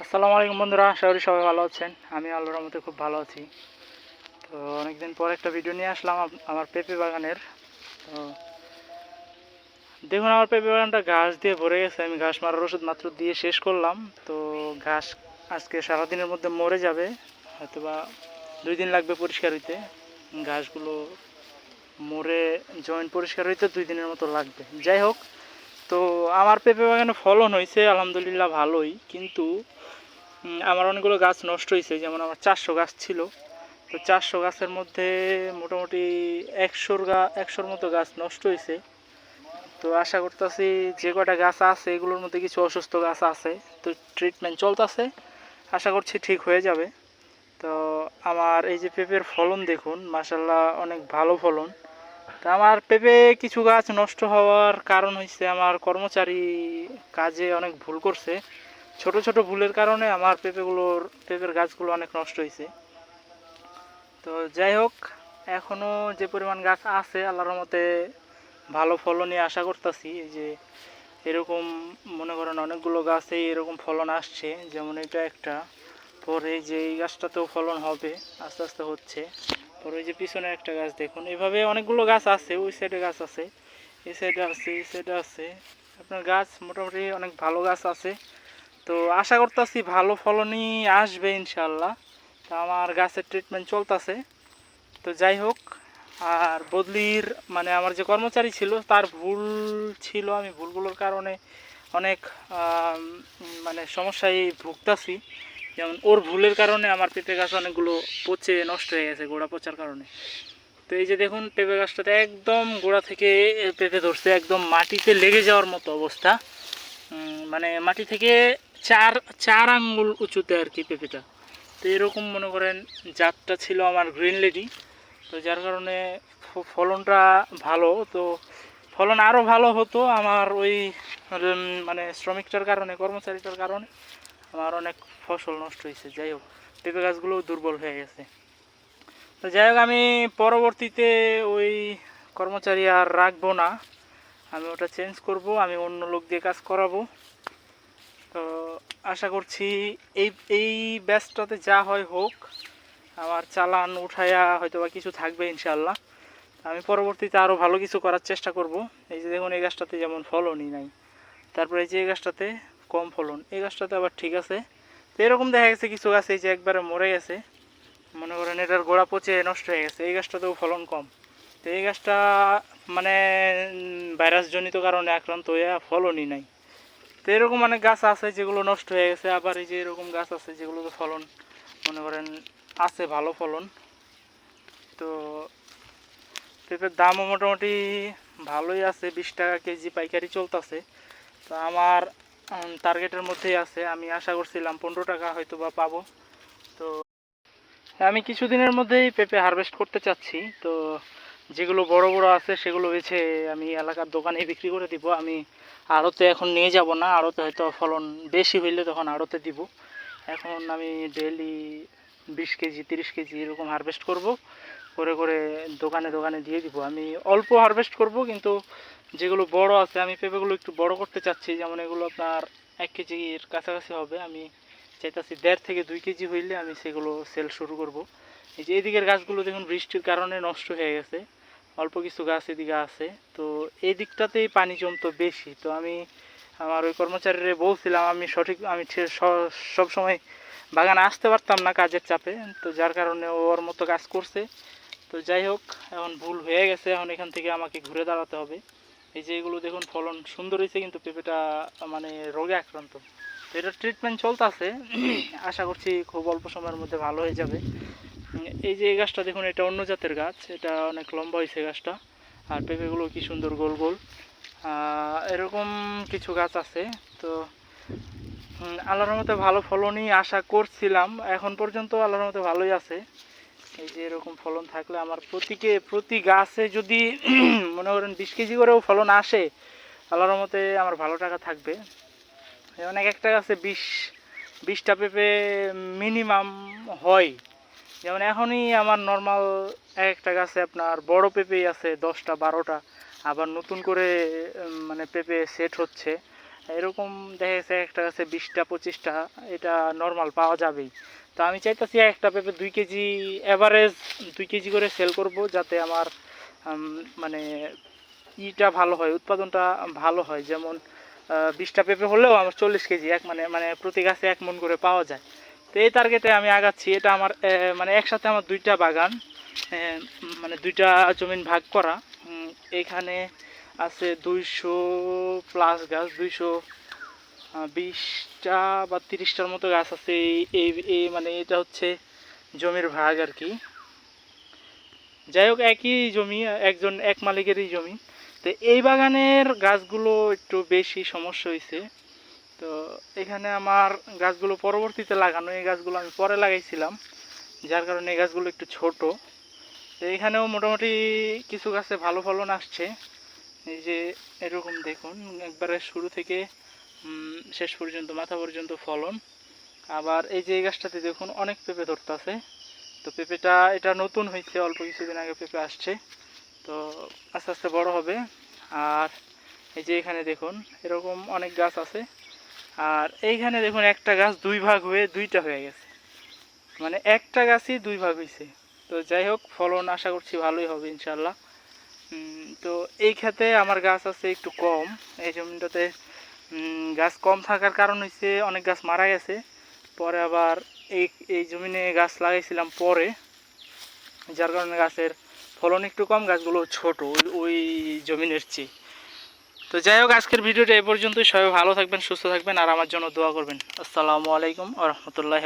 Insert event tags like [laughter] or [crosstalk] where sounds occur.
আসসালামু আলাইকুম বন্ধুরা, আশা করি সবাই ভালো আছেন। আমি আল্লাহর রহমতে খুব ভালো আছি। তো অনেকদিন পর একটা ভিডিও নিয়ে আসলাম আমার পেঁপে বাগানের। তো দেখুন, আমার পেঁপে বাগানটা ঘাস দিয়ে ভরে গেছে। আমি ঘাস মারার ওষুধ মাত্র দিয়ে শেষ করলাম। তো ঘাস আজকে সারাদিনের মধ্যে মরে যাবে। হয়তো বা দুই দিন লাগবে পরিষ্কার হইতে। ঘাসগুলো মরে জয়েন্ট পরিষ্কার হইতে দুই দিনের মতো লাগবে। যাই হোক, তো আমার পেঁপে বাগানে ফলন হয়েছে আলহামদুলিল্লাহ ভালোই। কিন্তু আমার অনেকগুলো গাছ নষ্ট হয়েছে যেমন আমার চারশো গাছ ছিল। তো চারশো গাছের মধ্যে মোটামুটি একশোর গা, একশোর মতো গাছ নষ্ট হয়েছে তো আশা করতেছি যে কটা গাছ আছে, এগুলোর মধ্যে কিছু অসুস্থ গাছ আছে, তো ট্রিটমেন্ট চলতেছে। আশা করছি ঠিক হয়ে যাবে। তো আমার এই যে পেঁপের ফলন দেখুন মাসাল্লাহ অনেক ভালো ফলন। তা আমার পেঁপে কিছু গাছ নষ্ট হওয়ার কারণ হচ্ছে আমার কর্মচারী কাজে অনেক ভুল করছে। ছোট ছোট ভুলের কারণে আমার পেঁপেগুলোর, পেঁপের গাছগুলো অনেক নষ্ট হয়েছে। তো যাই হোক এখনও যে পরিমাণ গাছ আছে, আল্লাহর মতে ভালো ফলনই আশা করতেছি। যে এরকম মনে করেন অনেকগুলো গাছেই এরকম ফলন আসছে, যেমন এটা একটা। পরে যে এই গাছটাতেও ফলন হবে, আস্তে আস্তে হচ্ছে। পরে যে পিছনে একটা গাছ দেখুন, এভাবে অনেকগুলো গাছ আছে, ওই সাইডে গাছ আছে, এই সাইডে আছে, এই সাইডে আছে। আপনার গাছ মোটামুটি অনেক ভালো গাছ আছে। তো আশা করতেছি ভালো ফলনই আসবে ইনশাল্লাহ তো আমার গাছের ট্রিটমেন্ট চলতেছে। তো যাই হোক, আর বদলির মানে আমার যে কর্মচারী ছিল, তার ভুল ছিল। আমি ভুলগুলোর কারণে অনেক মানে সমস্যায় ভুগতাছি। যেমন ওর ভুলের কারণে আমার পেঁপে গাছ অনেকগুলো পচে নষ্ট হয়ে গেছে গোড়া পচার কারণে। তো এই যে দেখুন, পেঁপে গাছটাতে একদম গোড়া থেকে পেঁপে ধরছে, একদম মাটিতে লেগে যাওয়ার মতো অবস্থা। মানে মাটি থেকে চার চার আঙ্গুল উঁচুতে আর কি পেঁপেটা। তো এরকম মনে করেন জাতটা ছিল আমার গ্রিন লেডি। তো যার কারণে ফলনটা ভালো। তো ফলন আরও ভালো হতো আমার ওই মানে শ্রমিকটার কারণে, কর্মচারীটার কারণে। আমার অনেক ফসল নষ্ট হয়েছে, যাই হোক, পেঁপে গাছগুলো দুর্বল হয়ে গেছে। তো যাই হোক, আমি পরবর্তীতে ওই কর্মচারী আর রাখব না। আমি ওটা চেঞ্জ করব, আমি অন্য লোক দিয়ে কাজ করাবো। তো আশা করছি এই এই ব্যাচটাতে যা হয় হোক, আমার চালান উঠায়া হয়তো বা কিছু থাকবে ইনশাল্লাহ আমি পরবর্তীতে আরও ভালো কিছু করার চেষ্টা করব। এই যে দেখুন, এই গাছটাতে যেমন ফলনই নাই। তারপরে এই যে এই গাছটাতে কম ফলন, এই গাছটাতে আবার ঠিক আছে। তো এরকম দেখা গেছে কিছু গাছ, এই যে একবারে মরে গেছে। মনে করেন এটার গোড়া পচে নষ্ট হয়ে গেছে, এই গাছটাতেও ফলন কম। তো এই গাছটা মানে ভাইরাসজনিত কারণে আক্রান্ত হয়ে ফলনই নাই। তো এরকম অনেক গাছ আছে যেগুলো নষ্ট হয়ে গেছে, আবার এই যে এরকম গাছ আছে যেগুলোতে ফলন, মনে করেন আছে ভালো ফলন। তো পেঁপের দামও মোটামুটি ভালোই আছে, বিশ টাকা কেজি পাইকারি চলতেছে। তো আমার টার্গেটের মধ্যেই আছে। আমি আশা করছিলাম পনেরো টাকা হয়তো বা পাবো। তো আমি কিছুদিনের মধ্যেই পেঁপে হারভেস্ট করতে চাচ্ছি। তো যেগুলো বড় বড় আছে, সেগুলো বেছে আমি এলাকার দোকানে বিক্রি করে দিব। আমি আড়তে এখন নিয়ে যাব না, আড়তে হয়তো ফলন বেশি হইলে তখন আড়তে দিব। এখন আমি ডেলি বিশ কেজি, তিরিশ কেজি এরকম হারভেস্ট করব। করে করে দোকানে দোকানে দিয়ে দিব। আমি অল্প হারভেস্ট করব, কিন্তু যেগুলো বড় আছে, আমি পেঁপেগুলো একটু বড় করতে চাচ্ছি। যেমন এগুলো আপনার এক কেজির কাছাকাছি হবে। আমি চাইতাছি দেড় থেকে দুই কেজি হইলে আমি সেগুলো সেল শুরু করব। এই যে এদিকের গাছগুলো দেখুন, বৃষ্টির কারণে নষ্ট হয়ে গেছে। অল্প কিছু গাছ এদিকে আছে। তো এই দিকটাতেই পানি জমতো বেশি। তো আমি আমার ওই কর্মচারীরা বলছিলাম, আমি সঠিক, আমি সব সময় বাগানে আসতে পারতাম না কাজের চাপে। তো যার কারণে ওর মতো কাজ করছে। তো যাই হোক, এখন ভুল হয়ে গেছে। এখন এখান থেকে আমাকে ঘুরে দাঁড়াতে হবে। এই যে এগুলো দেখুন, ফলন সুন্দর হয়েছে, কিন্তু পেঁপেটা মানে রোগে আক্রান্ত। তো এটার ট্রিটমেন্ট চলতেছে। [clears throat] আশা করছি খুব অল্প সময়ের মধ্যে ভালো হয়ে যাবে। এই যে এই গাছটা দেখুন, এটা অন্য জাতের গাছ, এটা অনেক লম্বা হয়েছে গাছটা, আর পেঁপেগুলো কি সুন্দর গোল গোল। এরকম কিছু গাছ আছে, তো আল্লাহর মতে ভালো ফলনই আশা করছিলাম, এখন পর্যন্ত আল্লাহর মতে ভালোই আছে। এই যে এরকম ফলন থাকলে আমার প্রতিকে, প্রতি গাছে যদি [clears throat] মনে করেন বিশ কেজি করেও ফলন আসে, আল্লাহর মতে আমার ভালো টাকা থাকবে। অনেক এক একটা গাছে বিশ, বিশটা পেঁপে মিনিমাম হয়। যেমন এখনই আমার নর্মাল এক একটা গাছে আপনার বড় পেঁপেই আছে দশটা, বারোটা, আবার নতুন করে মানে পেঁপে সেট হচ্ছে। এরকম দেখা গেছে একটা গাছে বিশটা, পঁচিশটা, এটা নর্মাল পাওয়া যাবেই। তো আমি চাইতেছি একটা পেঁপে দুই কেজি অ্যাভারেজ দুই কেজি করে সেল করব যাতে আমার মানে ইটা ভালো হয়, উৎপাদনটা ভালো হয়। যেমন বিশটা পেঁপে হলেও আমার চল্লিশ কেজি, এক মানে মানে প্রতি গাছে এক মন করে পাওয়া যায়। তো এই টার্গেটে আমি আগাচ্ছি। এটা আমার মানে একসাথে আমার দুইটা বাগান মানে দুইটা জমিন ভাগ করা। এখানে আছে দুইশো প্লাস গাছ, দুইশো বিশটা বা তিরিশটার মতো গাছ আছে। এই- এই মানে এটা হচ্ছে জমির ভাগ আর কি। যাই হোক, একই জমি, একজন, এক মালিকেরই জমি। তো এই বাগানের গাছগুলো একটু বেশি সমস্যা হয়েছে তো এখানে আমার গাছগুলো পরবর্তীতে লাগানো, এই গাছগুলো আমি পরে লাগাইছিলাম, যার কারণে এই গাছগুলো একটু ছোট। তো এখানেও মোটামুটি কিছু গাছে ভালো ফলন আসছে। এই যে এরকম দেখুন, একবারে শুরু থেকে শেষ পর্যন্ত, মাথা পর্যন্ত ফলন। আবার এই যে এই গাছটাতে দেখুন, অনেক পেঁপে ধরতেছে। তো পেঁপেটা, এটা নতুন হয়েছে অল্প কিছুদিন আগে পেঁপে আসছে। তো আস্তে আস্তে বড় হবে। আর এই যে এখানে দেখুন, এরকম অনেক গাছ আছে। আর এইখানে দেখুন একটা গাছ দুই ভাগ হয়ে দুইটা হয়ে গেছে। মানে একটা গাছই দুই ভাগ হয়েছে তো যাই হোক, ফলন আশা করছি ভালোই হবে ইনশাল্লাহ তো এই ক্ষেতে আমার গাছ আছে একটু কম। এই জমিটাতে গাছ কম থাকার কারণ হচ্ছে অনেক গাছ মারা গেছে। পরে আবার এই এই জমিনে গাছ লাগাইছিলাম পরে। যার কারণে গাছের ফলন একটু কম, গাছগুলো ছোট ওই জমিনের চেয়ে। তো যাই হোক, আজকের ভিডিওটা এ পর্যন্তই। সবাই ভালো থাকবেন, সুস্থ থাকবেন, আর আমার জন্য দোয়া করবেন। আসসালামু আলাইকুম আ রহমতুল্লাহ